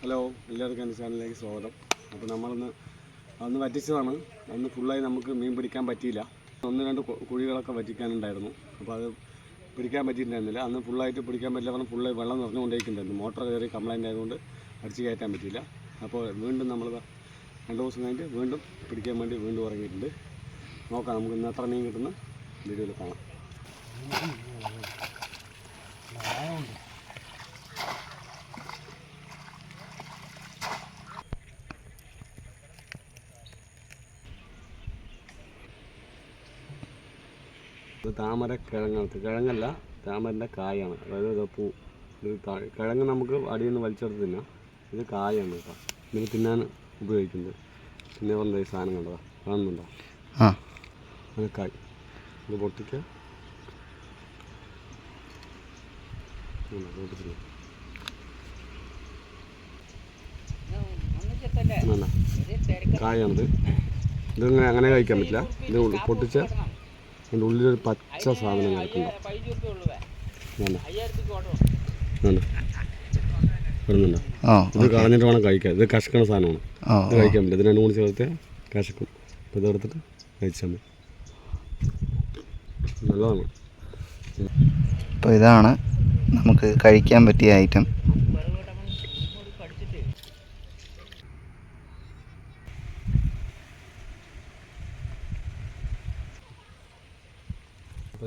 Hello എല്ലാവർക്കും എന്റെ ചാനലിലേക്ക് സ്വാഗതം. അപ്പോൾ നമ്മളൊന്ന് അന്ന് വറ്റിച്ചതാണ്. അന്ന് ഫുള്ളായി നമുക്ക് മീൻ പിടിക്കാൻ പറ്റിയില്ല. ഒന്ന് രണ്ട് കുഴികളൊക്കെ വറ്റിക്കാനുണ്ടായിരുന്നു. അപ്പോൾ അത് പിടിക്കാൻ പറ്റിയിട്ടുണ്ടായിരുന്നില്ല. അന്ന് ഫുള്ളായിട്ട് പിടിക്കാൻ പറ്റില്ല പറഞ്ഞാൽ ഫുള്ളായി വെള്ളം നിറഞ്ഞുകൊണ്ടേക്കുണ്ടായിരുന്നു. മോട്ടർ കയറി കംപ്ലൈന്റ് ആയതുകൊണ്ട് അടിച്ച് കയറ്റാൻ പറ്റിയില്ല. അപ്പോൾ വീണ്ടും നമ്മൾ രണ്ട് ദിവസം കഴിഞ്ഞിട്ട് വീണ്ടും പിടിക്കാൻ വേണ്ടി വീണ്ടും ഇറങ്ങിയിട്ടുണ്ട്. നോക്കാം നമുക്ക് ഇന്ന് എത്ര മീൻ കിട്ടുന്ന വീഡിയോയിൽ കാണാം. ഇത് താമര കിഴങ്ങാണ്. കിഴങ്ങല്ല താമരന്റെ കായാണ്. അതായത് ഇത് പൂ. ഇത് കിഴങ്ങ് നമുക്ക് അടിയിൽ നിന്ന് വലിച്ചെടുത്ത് തിന്നാം ഇത് കായാണ് കേട്ടോ. ഇതിന് തിന്നാൻ ഉപയോഗിക്കുന്നത്. പിന്നെ പറഞ്ഞ ഈ സാധനം കണ്ടതാ. കാണുന്നുണ്ടോ? ആ. അത് കായ്. ഇത് പൊട്ടിക്കുക. ഇങ്ങനെ. കായാണിത്. ഇതിങ്ങനെ അങ്ങനെ കഴിക്കാൻ പറ്റില്ല. ഇത് പൊട്ടിച്ച് അതിന്റെ ഉള്ളിലൊരു പച്ച സാധനം കിടക്കുന്നുണ്ടോ. ഇത് കളഞ്ഞിട്ട് വേണം കഴിക്കാൻ. ഇത് കശക്കണ സാധനമാണ്. ഇത് കഴിക്കാൻ പറ്റില്ല. ഇത് രണ്ടും മൂന്ന് ചേർത്ത് കശക്കും. അപ്പോൾ ഇതെടുത്തിട്ട് കഴിച്ചാൽ മതി. നല്ലതാണ്. അപ്പോൾ ഇതാണ് നമുക്ക് കഴിക്കാൻ പറ്റിയ ഐറ്റം.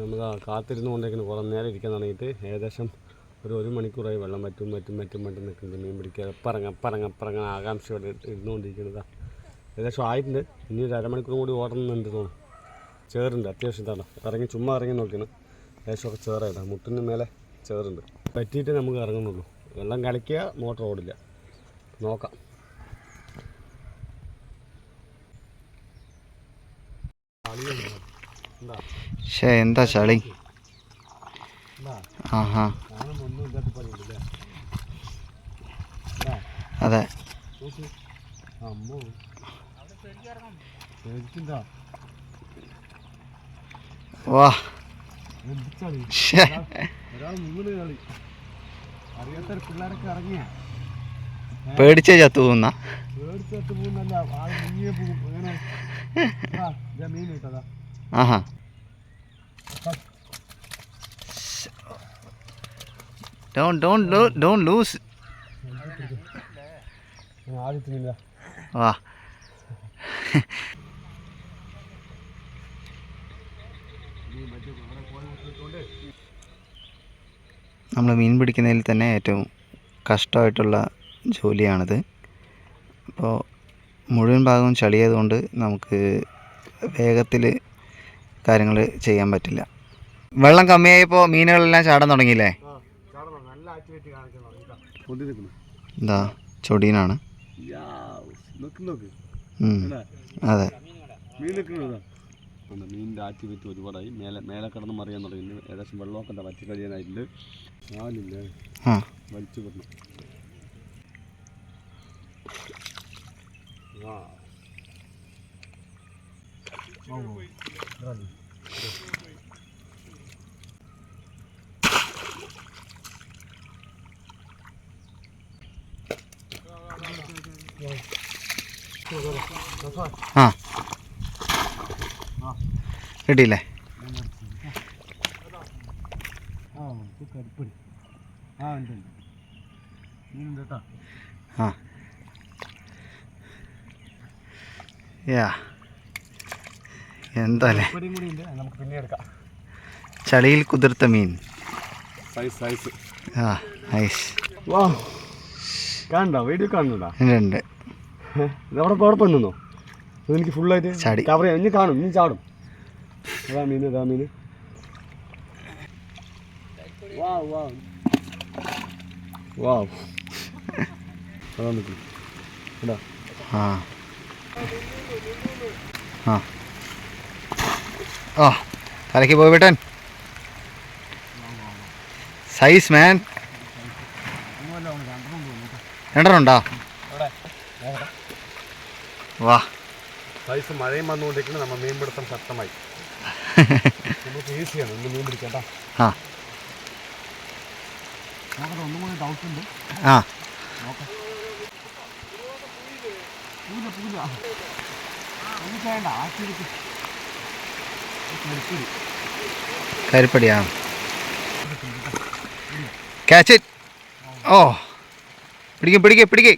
നമ്മൾ കാത്തിരുന്നു കൊണ്ടിരിക്കുന്ന കുറേ നേരം ഇരിക്കാൻ തുടങ്ങിയിട്ട് ഏകദേശം ഒരു ഒരു മണിക്കൂറായി വെള്ളം പറ്റും മറ്റും മറ്റും മറ്റും നിൽക്കുന്നത് മീൻ പിടിക്കുക പറങ്ങ പറങ്ങ എപ്പറങ്ങ ആകാംക്ഷയോടെ ഇരുന്നുകൊണ്ടിരിക്കുന്നതാണ് ഏകദേശം ആയിട്ടുണ്ട്. ഇനി ഒരു അരമണിക്കൂർ കൂടി ഓടണമെന്നുണ്ട് തോന്നുന്നു. ചേറുണ്ട് അത്യാവശ്യം ഇതാണ്. ഇറങ്ങി ചുമ്മാ ഇറങ്ങി നോക്കിയാണ്. ഏകദേശമൊക്കെ ചേറായിട്ടാണ് മുട്ടിന് മേലെ ചേറുണ്ട്. പറ്റിയിട്ട് നമുക്ക് ഇറങ്ങുന്നുള്ളൂ. വെള്ളം കളിക്കുക മോട്ടർ ഓടില്ല. നോക്കാം. എന്താ? പക്ഷേ എന്താ ചളി? എന്താ അതെ. വാ. പേടിച്ചേ ചത്തു പോകുന്ന ആ, ആഹാ. ഡോൺ ഡോൺ ലൂസ് ആദ്യത്തിനില്ല വാ. നമ്മൾ മീൻ പിടിക്കുന്നതിൽ തന്നെ ഏറ്റവും കഷ്ടമായിട്ടുള്ള ജോലിയാണിത്. അപ്പോൾ മുഴുവൻ ഭാഗവും ചളിയായതുകൊണ്ട് നമുക്ക് വേഗത്തിൽ കാര്യങ്ങൾ ചെയ്യാൻ പറ്റില്ല. വെള്ളം കമ്മിയായപ്പോൾ മീനുകളെല്ലാം ചാടാൻ തുടങ്ങിയില്ലേ? എന്താ? ചൊടീനാണ് നോക്ക് നോക്ക്. ഉം. അതെ. മീനിന്റെ ആക്ടിവിറ്റി ഒരുപാടായി. മേലെ മേലെ കിടന്ന് മറിയാൻ തുടങ്ങി. ഏകദേശം വെള്ളമൊക്കെ എന്താ വറ്റി കഴിയാനായിട്ടുണ്ട്. വലിച്ചു ആ. ആ. കരിപ്പടി ആ ഉണ്ട് ഉണ്ട് ആ. യാ. എന്താല്ലേ ചളിയിൽ കുതിർത്ത മീൻ. ആ ഐസ് വാ കാണണ്ടോ വീഡിയോ കാണുന്നുണ്ടോ? ഉണ്ട് ഇതവിടെ കുഴപ്പം നിന്നോ എനിക്ക് ഫുള്ളായിട്ട് ചാടി. കവർ ചെയ്യാം. ഇനി കാണും. ഇനി ചാടും. അതാ മീൻ ഇതാ മീൻ. വാ വാ വാ അതാ നിൽക്കും ആ. ആ തലക്ക് തലയ്ക്ക് പോയി വിട്ടൻ. സൈസ് മാൻ രണ്ടെണ്ണം ഉണ്ടോ വാ. സൈസ് മഴയും വന്നുകൊണ്ടിരിക്കുന്നത് നമ്മൾ മീൻ പിടുത്തം ശക്തമായി. നമുക്ക് ഈസിയാണ് ഇന്ന് മീൻ പിടിക്കാം കേട്ടോ ആ. നോക്കട്ടെ ഒന്നും കൂടി ഡൗട്ട് ഉണ്ട്. ആ. നോക്കാം. ഒന്നും ചെയ്യണ്ട കരിപ്പടിയാ. ക്യാച്ച് ഓ. പിടിക്കും പിടിക്കും പിടിക്കും.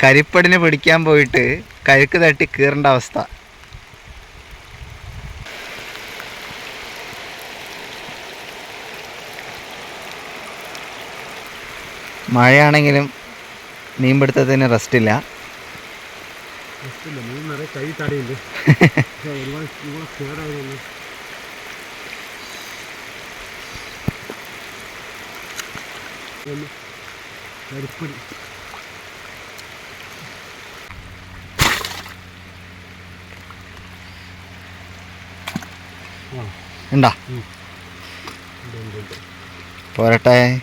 കരിപ്പടിനെ പിടിക്കാൻ പോയിട്ട് കരുക്ക് തട്ടി കീറേണ്ട അവസ്ഥ മഴയാണെങ്കിലും മീൻപിടുത്തത്തിന് റെസ്റ്റ് ഇല്ല ഇല്ല മീൻ നിറയെ കൈ തടയുണ്ട് ഒരുപാട് ഒരുപാട് കേടായിരുന്നു മീൻപിടുത്തത്തിന് റെസ്റ്റില്ല. ഉണ്ട്. പോരട്ടെ.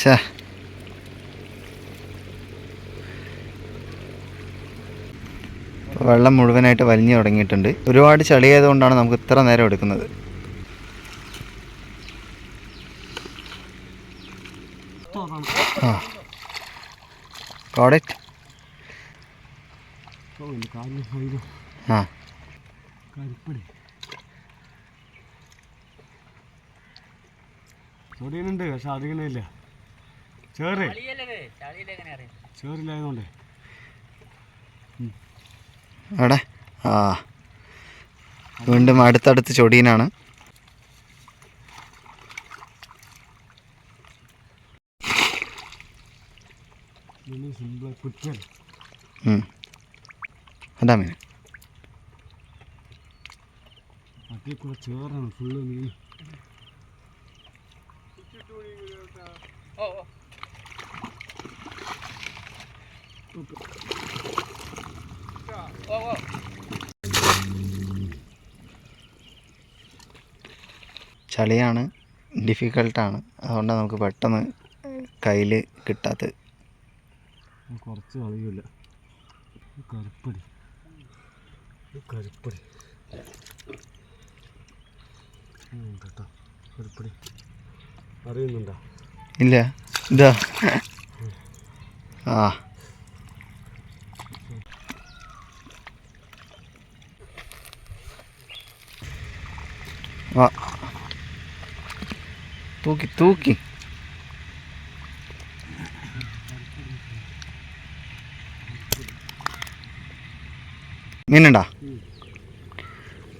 ശ്ശേ. വെള്ളം മുഴുവനായിട്ട് വലിഞ്ഞു തുടങ്ങിയിട്ടുണ്ട്. ഒരുപാട് ചളിയായതുകൊണ്ടാണ് നമുക്ക് ഇത്ര നേരം എടുക്കുന്നത്. പക്ഷെ അധികം ഇല്ല. ചേറ്. ചേറില്ലായതുകൊണ്ടേ. അവിടെ ആ. വീണ്ടും അടുത്തടുത്ത് ചൊടിയനാണ്. ഉം. അതാ മീൻ. ചേറാണ് ഫുള്ള് മീൻ. ചളിയാണ് ഡിഫിക്കൽട്ടാണ് അതുകൊണ്ട് നമുക്ക് പെട്ടെന്ന് കയ്യിൽ കിട്ടാത്തത്. കുറച്ച് കളിയില്ല. കരിപ്പടി. കരിപ്പടി. കേട്ടോ. കരുപ്പടി. അറിയുന്നുണ്ടോ? ഇല്ല. ഇതാ. ആ. ആ. തൂക്കി തൂക്കി. മീനുണ്ടാ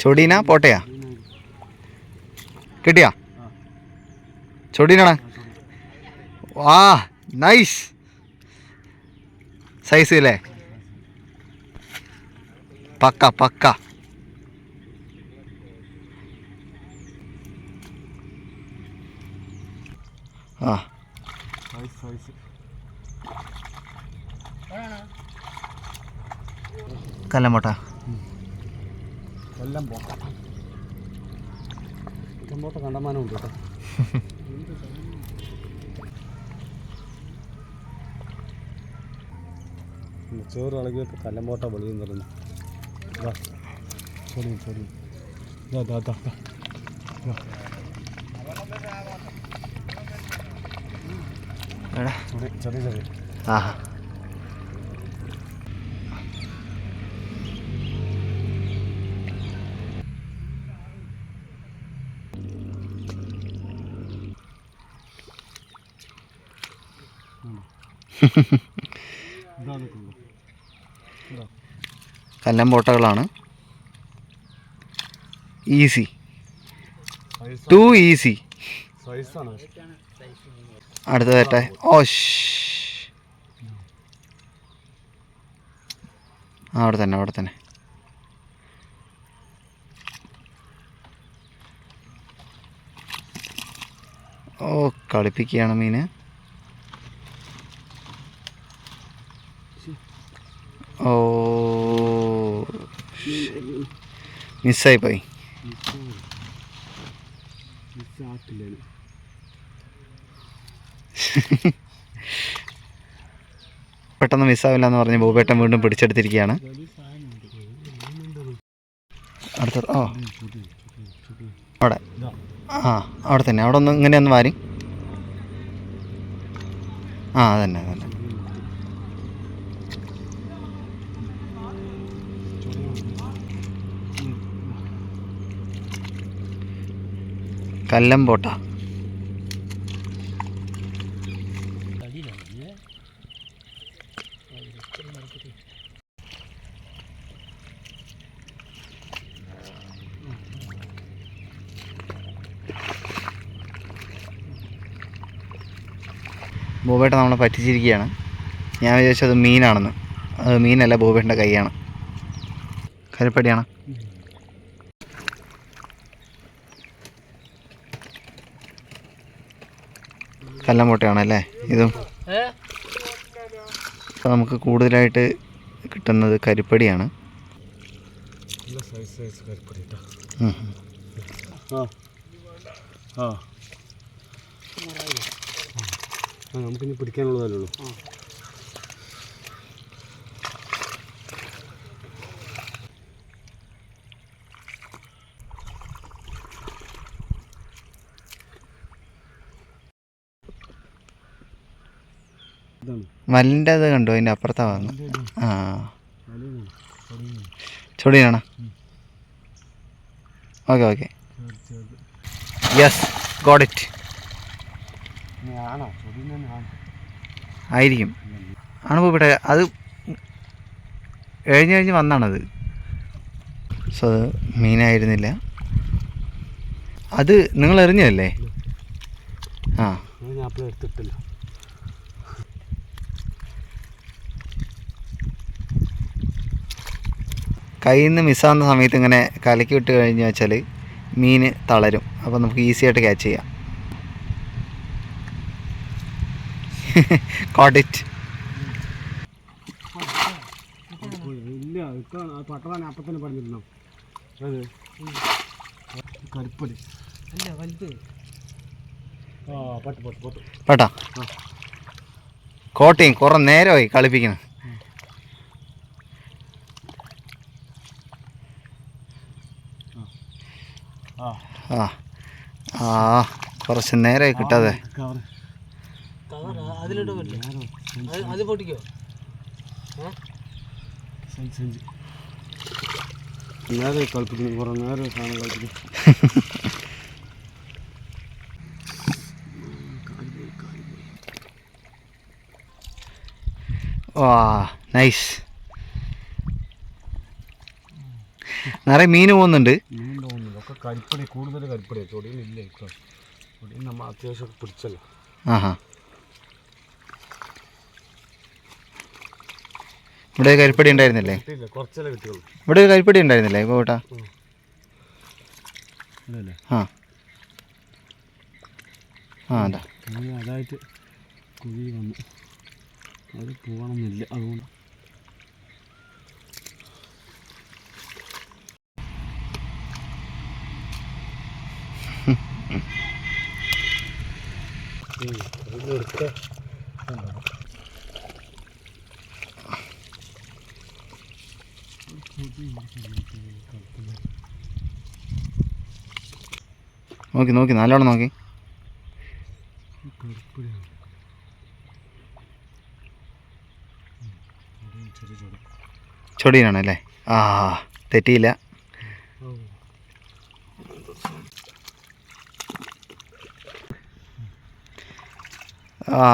ചൊടീന പോട്ടയാ? കിട്ടിയാ? ചൊടീനാണ്. വാ നൈസ് സൈസ് അല്ലേ പക്ക പക്ക. ആ. കല്ലമ്പോട്ട എല്ലാം പോക്കാം ഇഷ്ടംപോട്ട കണ്ടമാനം ഉണ്ട് കേട്ടോ. ചോറ് ഇളകിയൊക്കെ കല്ലമ്പോട്ട വെളിയും തരുന്നു ഇതാ ചെറിയ ചെറിയ ഇതാ ഇതാ ഇതാ ചെറിയ ചെറിയ ആ. കല്ലം ബോട്ടകളാണ് ഈസി ടു ഈസി അടുത്ത വരട്ടെ ഓഷ് ആ അവിടെ തന്നെ അവിടെ തന്നെ. ഓ കളിപ്പിക്കുകയാണ് മീന്. ഓ മിസ്സായി പോയി മിസ്സാക്കില്ല പെട്ടെന്ന് മിസ്സാവില്ല എന്ന് പറഞ്ഞ് ബോബേട്ടൻ വീണ്ടും പിടിച്ചെടുത്തിരിക്കുകയാണ്. അടുത്ത ഓ. അവിടെ. ആ അവിടെ തന്നെ. അവിടെ ഒന്ന് ഇങ്ങനെ ഒന്ന് വാരി. ആ അതന്നെ അതന്നെ. കല്ലമ്പോട്ട ബോബേട്ട നമ്മളെ പറ്റിച്ചിരിക്കുകയാണ്. ഞാൻ വിചാരിച്ചത് മീനാണെന്ന്. അത് മീനല്ല ബോബേട്ടന്റെ കൈയാണ്. കരിപ്പടിയാണ്. കല്ലമ്പോട്ടയാണല്ലേ ഇതും. അപ്പോൾ നമുക്ക് കൂടുതലായിട്ട് കിട്ടുന്നത് കരിപ്പടിയാണ്. ആ. ആ ആ നമുക്കിനി പിടിക്കാനുള്ളതല്ലേ ഉള്ളൂ. മല്ലിന്റെ അത് കണ്ടു? അതിന്റെ അപ്പുറത്താ വന്നു. ആ. ചൊടിയാണോ? Okay okay. Yes got it ആയിരിക്കും. ആണ് പോയിട്ടെ അത് കഴിഞ്ഞ് കഴിഞ്ഞ് വന്നാണത്. സോ അത് മീനായിരുന്നില്ല അത് നിങ്ങൾ എറിഞ്ഞതല്ലേ? ആ. എടുത്തിട്ടില്ല. കയ്യിൽ നിന്ന് മിസ്സാവുന്ന സമയത്ത് ഇങ്ങനെ കലക്കി വിട്ട് കഴിഞ്ഞ് വെച്ചാൽ മീൻ തളരും. അപ്പോൾ നമുക്ക് ഈസി ആയിട്ട് ക്യാച്ച് ചെയ്യാം. കോട്ടിറ്റ് ഇല്ല ഇക്കാണ് ആ പട്ടതാണ് അപ്പത്തന്നെ പറഞ്ഞിരുന്നോ. അത്. കരുപ്പടി അല്ല വലുത്. ആ പട്ട് പട്ട് പട്ട്. പട്ടാ കോട്ടയും കുറേ നേരമായി കളിപ്പിക്കണം ആ. ആ. ആ. കുറച്ച് നേരമായി കിട്ടാതെ. അതിലിട്ട് പറ്റില്ല അത് പൊട്ടിക്കോ? സെഞ്ച് സെഞ്ച് നേരെ കളിപ്പിക്കുന്നു കുറേ നേരെ സാധനം കളിപ്പിക്കും വാ നൈസ് നിറയെ മീൻ പോകുന്നുണ്ട്. മീൻ പോകുന്നുണ്ട്. ഒക്കെ കരിപ്പടി കൂടുതൽ കരിപ്പടി. തൊടിയിലില്ല ഇപ്പം നമ്മൾ അത്യാവശ്യം പിടിച്ചല്ലോ. ആഹാ. ഇവിടെ കരിപ്പടി ഉണ്ടായിരുന്നില്ലേ? ഇവിടെ ഒരു കരിപ്പടി ഉണ്ടായിരുന്നില്ലേ ഇപ്പോൾ കേട്ടാ ആ. ആ അതാ. അതായിട്ട് കുഴി വന്നു. അത് പോകണമെന്നില്ല അതുകൊണ്ട്. എടുക്ക നോക്കി നോക്കി നല്ലോണം നോക്കി. ചൊടിയിലാണല്ലേ? ആ തെറ്റിയില്ല. ആ.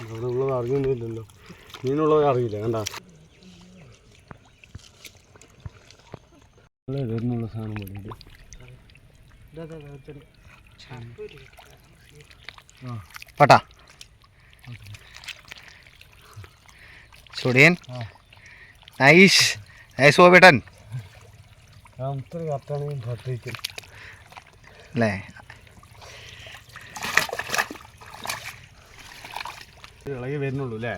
അവിടെ ഉള്ളത് അറിയൊന്നുമില്ലല്ലോ. മീനുള്ളത് അറിയില്ല കണ്ട? വരുന്നുള്ള സാധനം പട്ടാ. ചൊടിയൻ ആ. നൈസ് നൈസ് ഓ ബേട്ടൻ അല്ലേ? ഇളകി വരുന്നുള്ളൂ അല്ലേ?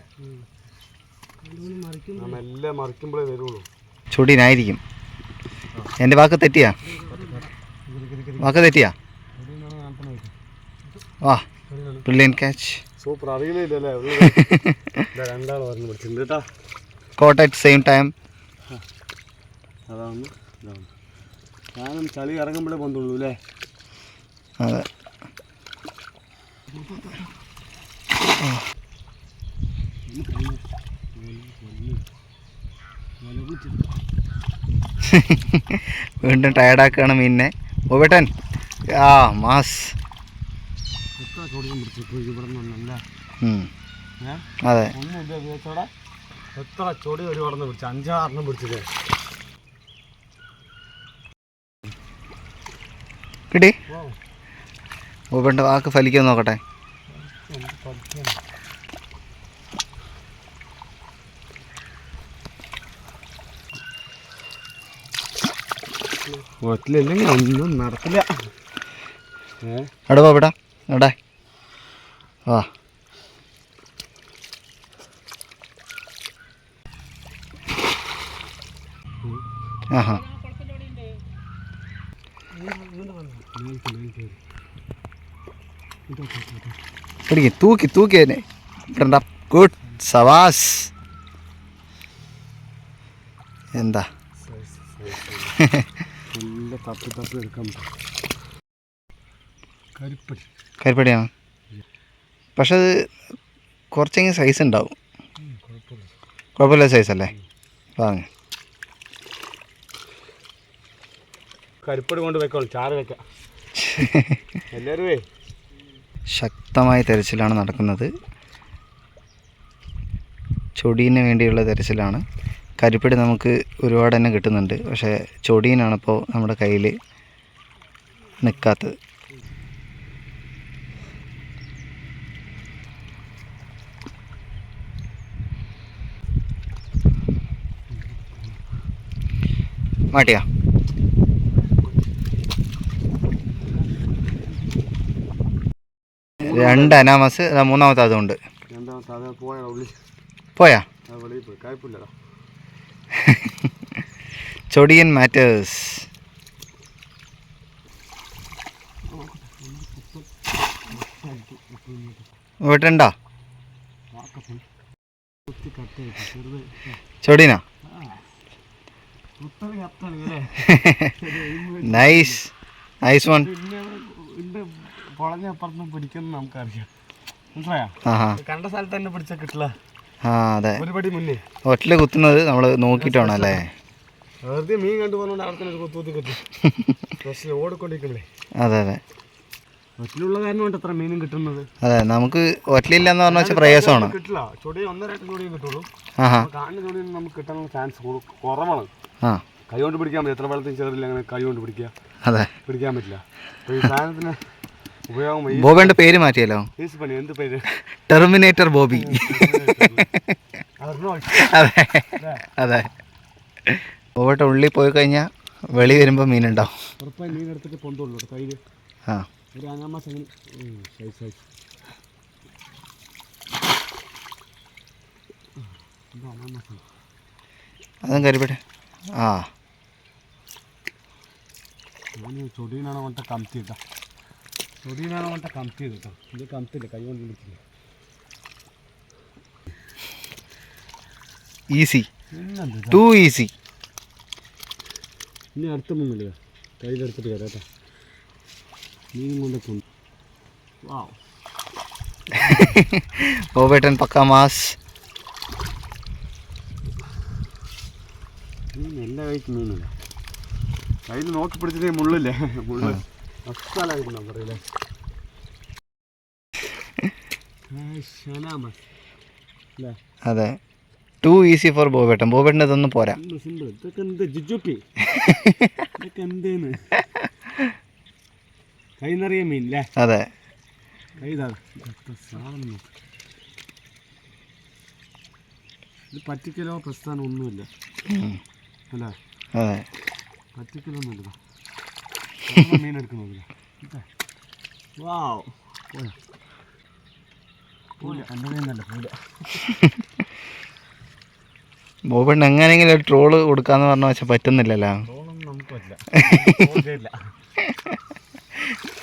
ആ മെല്ലെ മറിക്കുമ്പോഴേ വരുള്ളൂ. ചൊടിയനായിരിക്കും എന്റെ വാക്ക് തെറ്റിയാ? വാക്ക് തെറ്റിയാ? വാ ബ്രില്യൻ ക്യാച്ച് സൂപ്പർ അറിയില്ലേ രണ്ടാൾ പറഞ്ഞു പിടിച്ചിട്ടുണ്ട് കേട്ടോ. കോട്ട് അറ്റ് സെയിം ടൈം അതാണ് ഇതാണ്. ഞാനും ചളി ഇറങ്ങുമ്പോഴേ പൊന്തുള്ളൂ അല്ലേ? അതെ. വീണ്ടും ടയർഡാക്കുകയാണ് മീനിനെ. ഓവേട്ടൻ ആ മാസ്. അതെ. എത്ര ചൊടി ഒരു കടന്ന് പിടിച്ചു. അഞ്ചാറെണ്ണം പിടിച്ചത് കിട്ടി? ഓ ഓവേട്ടന്റെ വാക്ക് ഫലിക്കാൻ നോക്കട്ടെ എന്ത് പഠിക്കാണ് വീട്ടിലില്ലെങ്കിൽ ഒന്നും നടക്കില്ല. ഏ? അവിടെ പോ ഇവിടെ അവിടെ വാ. ആഹാ. പിടിക്ക് തൂക്കി തൂക്കി തന്നെ ഇടണ്ട ഗുഡ്. സവാസ്. എന്താ? നല്ല തപ്പി തപ്പി എടുക്കാൻ കരിപ്പടി. കരിപ്പടിയാണ്? പക്ഷെ അത് കുറച്ചെങ്കിലും സൈസ് ഉണ്ടാവും. കുഴപ്പമില്ല. സൈസ് അല്ലേ? പറഞ്ഞു കരിപ്പടി കൊണ്ട് വെക്കോളൂ ചാറ് വെക്കാം. എല്ലാവരുമേ ശക്തമായ തെരച്ചിലാണ് നടക്കുന്നത്. ചൊടീന് വേണ്ടിയുള്ള തെരച്ചിലാണ്. കരിപ്പിടി നമുക്ക് ഒരുപാട് തന്നെ കിട്ടുന്നുണ്ട്. പക്ഷേ ചൊടീനാണിപ്പോൾ നമ്മുടെ കയ്യിൽ നിൽക്കാത്തത് മാട്ടിയാ രണ്ട് അനാമസ് മൂന്നാമത്തെ അതുകൊണ്ട് പോയാ? ഉള്ളി പോയാ അത് വെളിയിൽ പോയി കുഴപ്പമില്ലടാ ചൊടിയൻ മാറ്റേഴ്സ് വീട്ടുണ്ടോ ചൊടിനോ? നൈസ് നൈസ് വൺ പിന്നെ പിടിക്കുന്നു നമുക്കറിയാം. മനസ്സിലായോ? കണ്ട സ്ഥലത്ത് തന്നെ പിടിച്ചാൽ കിട്ടില്ല ആ അതെ. ഒരുപടി മുന്നേ. ഒറ്റൽ കുത്തുന്നത് നമ്മൾ നോക്കിട്ടാണല്ലേ അല്ലേ വെറുതെ മീൻ കണ്ടു പോകുന്നോണ്ട് അവിടെ തന്നെ ഒരു കുത്തു കുത്തി. ഓടിക്കൊണ്ടിരിക്കണേ അതെ അതെ. കാരണം കൊണ്ട് മീനും കിട്ടുന്നത്. അതെ നമുക്ക് ഒറ്റയില്ല എന്ന് പറഞ്ഞാൽ വെച്ചാൽ പ്രയാസമാണ് കിട്ടില്ല. ചൊടി ഒന്നര രണ്ട് ചൊടിയും കിട്ടുള്ളൂ. ആഹാ. കാണുന്ന ചൊടിയും നമുക്ക് കിട്ടാനുള്ള ചാൻസ് കുറവാണ്. ആ. കൈ കൊണ്ട് പിടിക്കാൻ പറ്റും എത്ര വെള്ളത്തിൽ ചേറില്ല അങ്ങനെ കൈ കൊണ്ട് പിടിക്കുക. അതെ. പിടിക്കാൻ പറ്റില്ല. അപ്പോൾ ഈ സാധനത്തിന് ഉപയോഗം ബോബിയുടെ പേര് മാറ്റിയല്ലോ? എന്ത് പേര്? ടെർമിനേറ്റർ ബോബി. അതെ. അതെ. ബോബേട്ട ഉള്ളിൽ പോയി കഴിഞ്ഞാൽ വെളി വരുമ്പോൾ മീനുണ്ടാവും. മീൻ എടുത്തിട്ട് പൊന്തുള്ളൂ കയ്യിൽ ആ. ഒരു അങ്ങനെ സൈസ് സൈസ് അതും കരുപിടെ. ആ. ഞാൻ ചൊടിയിനാണ് കൊണ്ട കമത്തി കേട്ടോ. ചൊടിയിനാണ് കൊണ്ട കമത്തി കേട്ടോ. ഇത് കമത്തില്ല കൈ കൊണ്ട് പിടിച്ചില്ല ഈസി ടു ഈസി ഇനി അടുത്ത മുങ്ങില്ല കയ്യിലെടുത്തിട്ട് വരാം കേട്ടോ. മീൻ കൊണ്ട് കൊണ്ട് വാവ് ബോബേട്ടൻ പക്ക മാസ് എല്ലാ കഴിക്കും മീനല്ല? കയ്യിൽ നോക്കി പിടിച്ചിട്ടേ മുള്ളില്ലേ? മുള്ള്. അസ്സലായിരുന്നു പറയില്ലേ? അതെ. ടു ഈസി ഫോർ ബോബേട്ടൻ ബോബേട്ടൻ ഇതൊന്നും പോരാ അതെ പറ്റിക്കലോ പ്രസ്ഥാനം ഒന്നുമില്ല. അല്ലേ അതെ പറ്റിക്കലൊന്നുമില്ല മീൻ എടുക്കുന്നില്ല വാ പോയാ പൂല എന്റെ കയ്യിൽ ബോബണ് എങ്ങനെയെങ്കിലും ഒരു ട്രോൾ കൊടുക്കാന്ന് പറഞ്ഞ പറ്റുന്നില്ലല്ലോ.